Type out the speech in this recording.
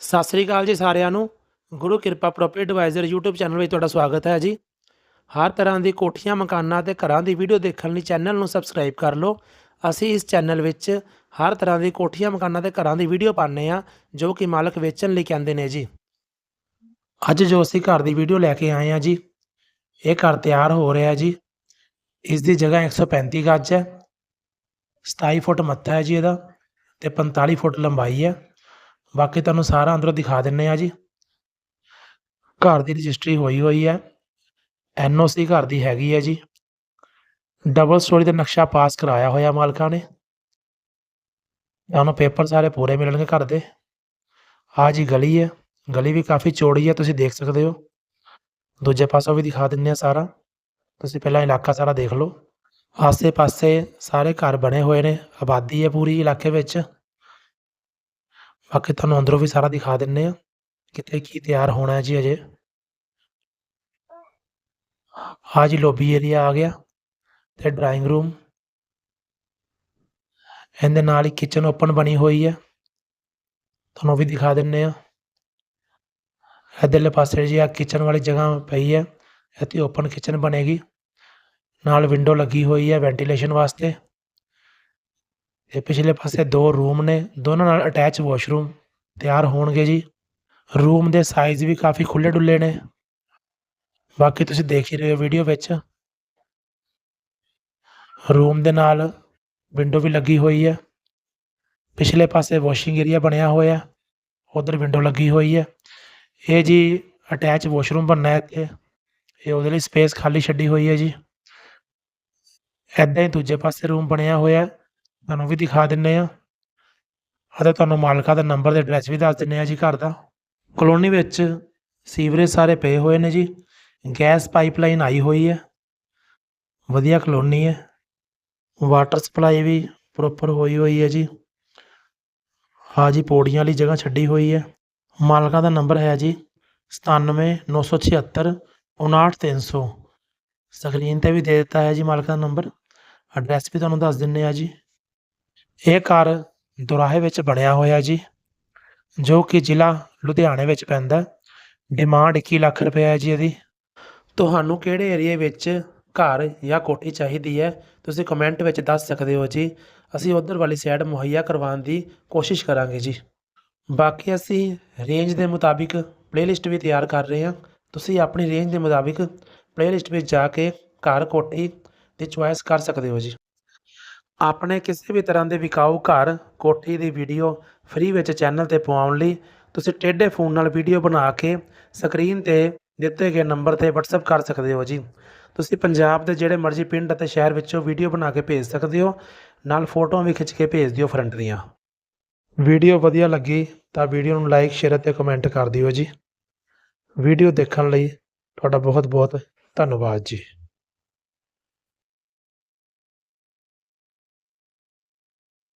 ਸਤਿ ਸ੍ਰੀ ਅਕਾਲ ਜੀ ਸਾਰਿਆਂ ਨੂੰ। ਗੁਰੂ ਕਿਰਪਾ ਪ੍ਰੋਪਰਟੀ ਐਡਵਾਈਜ਼ਰ YouTube ਚੈਨਲ ਵਿੱਚ ਤੁਹਾਡਾ ਸਵਾਗਤ ਹੈ ਜੀ। ਹਰ ਤਰ੍ਹਾਂ ਦੀ ਕੋਠੀਆਂ, ਮਕਾਨਾਂ ਤੇ ਘਰਾਂ ਦੀ ਵੀਡੀਓ ਦੇਖਣ ਲਈ ਚੈਨਲ ਨੂੰ ਸਬਸਕ੍ਰਾਈਬ ਕਰ ਲਓ। ਅਸੀਂ ਇਸ ਚੈਨਲ ਵਿੱਚ ਹਰ ਤਰ੍ਹਾਂ ਦੀ ਕੋਠੀਆਂ, ਮਕਾਨਾਂ ਤੇ ਘਰਾਂ ਦੀ ਵੀਡੀਓ ਪਾਉਂਦੇ ਆ ਜੋ ਕਿ ਮਾਲਕ ਵੇਚਣ ਲਈ ਕਹਿੰਦੇ ਨੇ ਜੀ। ਅੱਜ ਜੋ ਅਸੀਂ ਘਰ ਦੀ ਵੀਡੀਓ ਲੈ ਕੇ ਆਏ ਆ ਜੀ, ਇਹ ਘਰ ਤਿਆਰ ਹੋ ਰਿਹਾ ਜੀ। ਇਸ ਦੀ ਜਗ੍ਹਾ 135 ਗੱਜ ਹੈ। 27 ਫੁੱਟ ਮੱਥਾ ਹੈ ਜੀ ਇਹਦਾ ਤੇ 45 ਫੁੱਟ ਲੰਬਾਈ ਹੈ। ਬਾਕੀ ਤੁਹਾਨੂੰ ਸਾਰਾ ਅੰਦਰੋਂ ਦਿਖਾ ਦਿੰਨੇ ਆ ਜੀ। ਘਰ ਦੀ ਰਜਿਸਟਰੀ ਹੋਈ ਹੋਈ ਹੈ। ਐਨਓਸੀ ਘਰ ਦੀ ਹੈਗੀ ਹੈ ਜੀ। ਡਬਲ ਸਟੋਰੀ ਦਾ ਨਕਸ਼ਾ ਪਾਸ ਕਰਾਇਆ ਹੋਇਆ ਮਾਲਕਾਂ ਨੇ। ਤੁਹਾਨੂੰ ਪੇਪਰ ਸਾਰੇ ਪੂਰੇ ਮਿਲਣਗੇ ਘਰ ਦੇ। ਆ ਜੀ ਗਲੀ ਹੈ। ਗਲੀ ਵੀ ਕਾਫੀ ਚੌੜੀ ਹੈ, ਤੁਸੀਂ ਦੇਖ ਸਕਦੇ ਹੋ। ਦੂਜੇ ਪਾਸੋਂ ਵੀ ਦਿਖਾ ਦਿੰਨੇ ਆ ਸਾਰਾ। ਤੁਸੀਂ ਪਹਿਲਾਂ ਇਲਾਕਾ ਸਾਰਾ ਦੇਖ ਲਓ। ਆਸੇ-ਪਾਸੇ ਸਾਰੇ ਘਰ ਬਣੇ ਹੋਏ ਨੇ। ਆਬਾਦੀ ਹੈ ਪੂਰੀ ਇਲਾਕੇ ਵਿੱਚ। ਬਾਕੀ ਤੁਹਾਨੂੰ ਅੰਦਰੋਂ ਵੀ ਸਾਰਾ ਦਿਖਾ ਦਿੰਨੇ ਆ। ਕਿਤੇ ਕੀ ਤਿਆਰ ਹੋਣਾ ਜੀ ਅਜੇ। ਆ ਜੀ ਲੋਬੀ ਏਰੀਆ ਆ ਗਿਆ ਤੇ ਡਰਾਇੰਗ ਰੂਮ ਇਹਦੇ ਨਾਲ ਹੀ ਕਿਚਨ ਓਪਨ ਬਣੀ ਹੋਈ ਹੈ ਤੁਹਾਨੂੰ ਉਹ ਵੀ ਦਿਖਾ ਦਿੰਨੇ ਆ। ਇੱਧਰਲੇ ਪਾਸੇ ਜੀ ਆ ਕਿਚਨ ਵਾਲੀ ਜਗ੍ਹਾ ਪਈ ਹੈ ਇੱਥੇ ਓਪਨ ਕਿਚਨ ਬਣੇਗੀ। ਨਾਲ ਵਿੰਡੋ ਲੱਗੀ ਹੋਈ ਹੈ ਵੈਂਟੀਲੇਸ਼ਨ ਵਾਸਤੇ। ਇਹ ਪਿਛਲੇ ਪਾਸੇ ਦੋ ਰੂਮ ਨੇ, ਦੋਨਾਂ ਨਾਲ ਅਟੈਚ ਵਾਸ਼ਰੂਮ ਤਿਆਰ ਹੋਣਗੇ ਜੀ। ਰੂਮ ਦੇ ਸਾਈਜ਼ ਵੀ ਕਾਫੀ ਖੁੱਲੇ ਡੁੱਲੇ ਨੇ। ਬਾਕੀ ਤੁਸੀਂ ਦੇਖ ਹੀ ਰਹੇ ਹੋ ਵੀਡੀਓ ਵਿੱਚ। ਰੂਮ ਦੇ ਨਾਲ ਵਿੰਡੋ ਵੀ ਲੱਗੀ ਹੋਈ ਹੈ। ਪਿਛਲੇ ਪਾਸੇ ਵਾਸ਼ਿੰਗ ਏਰੀਆ ਬਣਿਆ ਹੋਇਆ ਉਧਰ ਵਿੰਡੋ ਲੱਗੀ ਹੋਈ ਹੈ। ਇਹ ਜੀ ਅਟੈਚ ਵਾਸ਼ਰੂਮ ਬਣਨਾ ਹੈ ਇੱਥੇ। ਇਹ ਉਹਦੇ ਲਈ ਸਪੇਸ ਖਾਲੀ ਛੱਡੀ ਹੋਈ ਹੈ ਜੀ। ਐਦਾਂ ਹੀ ਦੂਜੇ ਪਾਸੇ ਰੂਮ ਬਣਿਆ ਹੋਇਆ ਤੁਹਾਨੂੰ ਵੀ ਦਿਖਾ ਦਿੰਨੇ ਆ। ਅਤੇ ਤੁਹਾਨੂੰ ਮਾਲਕਾ ਦਾ ਨੰਬਰ ਤੇ ਐਡਰੈਸ ਵੀ ਦੱਸ ਦਿੰਨੇ ਆ ਜੀ ਘਰ ਦਾ। ਕਲੋਨੀ ਵਿੱਚ ਸੀਵਰੇਜ ਸਾਰੇ ਪਏ ਹੋਏ ਨੇ ਜੀ। ਗੈਸ ਪਾਈਪਲਾਈਨ ਆਈ ਹੋਈ ਹੈ। ਵਧੀਆ ਕਲੋਨੀ ਹੈ। ਵਾਟਰ ਸਪਲਾਈ ਵੀ ਪ੍ਰੋਪਰ ਹੋਈ ਹੋਈ ਹੈ ਜੀ। ਹਾਂ ਜੀ, ਪੌੜੀਆਂ ਵਾਲੀ ਜਗ੍ਹਾ ਛੱਡੀ ਹੋਈ ਹੈ। ਮਾਲਕਾ ਦਾ ਨੰਬਰ ਹੈ ਜੀ 97976 59300 ਸਕਰੀਨ ਤੇ ਵੀ ਦੇ ਦਿੱਤਾ ਹੈ ਜੀ ਮਾਲਕ ਦਾ ਨੰਬਰ। ਐਡਰੈਸ ਵੀ ਤੁਹਾਨੂੰ ਦੱਸ ਦਿੰਨੇ ਆ ਜੀ। ਇਹ ਘਰ ਦੁਰਾਹੇ ਵਿੱਚ ਬਣਿਆ ਹੋਇਆ ਜੀ, ਜੋ ਕਿ ਜ਼ਿਲ੍ਹਾ ਲੁਧਿਆਣੇ ਵਿੱਚ ਪੈਂਦਾ ਡਿਮਾਂਡ 21 ਲੱਖ ਰੁਪਏ ਹੈ ਜੀ ਇਹਦੀ। ਤੁਹਾਨੂੰ ਕਿਹੜੇ ਏਰੀਏ ਵਿੱਚ ਘਰ ਜਾਂ ਕੋਠੀ ਚਾਹੀਦੀ ਹੈ, ਤੁਸੀਂ ਕਮੈਂਟ ਵਿੱਚ ਦੱਸ ਸਕਦੇ ਹੋ ਜੀ। ਅਸੀਂ ਉਧਰ ਵਾਲੀ ਸਾਈਡ ਮੁਹੱਈਆ ਕਰਵਾਉਣ ਦੀ ਕੋਸ਼ਿਸ਼ ਕਰਾਂਗੇ ਜੀ। ਬਾਕੀ ਅਸੀਂ ਰੇਂਜ ਦੇ ਮੁਤਾਬਿਕ ਪਲੇਲਿਸਟ ਵੀ ਤਿਆਰ ਕਰ ਰਹੇ ਹਾਂ। ਤੁਸੀਂ ਆਪਣੀ ਰੇਂਜ ਦੇ ਮੁਤਾਬਿਕ ਪਲੇਲਿਸਟ ਵਿੱਚ ਜਾ ਕੇ ਘਰ ਕੋਠੀ ਦੀ ਚੁਆਇਸ ਕਰ ਸਕਦੇ ਹੋ ਜੀ। ਆਪਣੇ ਕਿਸੇ ਵੀ ਤਰ੍ਹਾਂ ਦੇ ਵਿਕਾਊ ਘਰ, ਕੋਠੀ ਦੀ ਵੀਡੀਓ ਫ੍ਰੀ ਵਿੱਚ ਚੈਨਲ ਤੇ ਪਵਾਉਣ ਲਈ ਤੁਸੀਂ ਟੇਢੇ ਫੋਨ ਨਾਲ ਵੀਡੀਓ ਬਣਾ ਕੇ ਸਕਰੀਨ ਤੇ ਦਿੱਤੇ ਗਏ ਨੰਬਰ ਤੇ WhatsApp ਕਰ ਸਕਦੇ ਹੋ ਜੀ। ਤੁਸੀਂ ਪੰਜਾਬ ਦੇ ਜਿਹੜੇ ਮਰਜ਼ੀ ਪਿੰਡ ਅਤੇ ਸ਼ਹਿਰ ਵਿੱਚੋਂ ਵੀਡੀਓ ਬਣਾ ਕੇ ਭੇਜ ਸਕਦੇ ਹੋ, ਨਾਲ ਫੋਟੋਆਂ ਵੀ ਖਿੱਚ ਕੇ ਭੇਜ ਦਿਓ ਫਰੰਟ ਦੀਆਂ। ਵੀਡੀਓ ਵਧੀਆ ਲੱਗੀ ਤਾਂ ਵੀਡੀਓ ਨੂੰ ਲਾਈਕ ਸ਼ੇਅਰ ਅਤੇ ਕਮੈਂਟ ਕਰ ਦਿਓ ਜੀ। ਵੀਡੀਓ ਦੇਖਣ ਲਈ ਤੁਹਾਡਾ ਬਹੁਤ ਬਹੁਤ ਧੰਨਵਾਦ ਜੀ।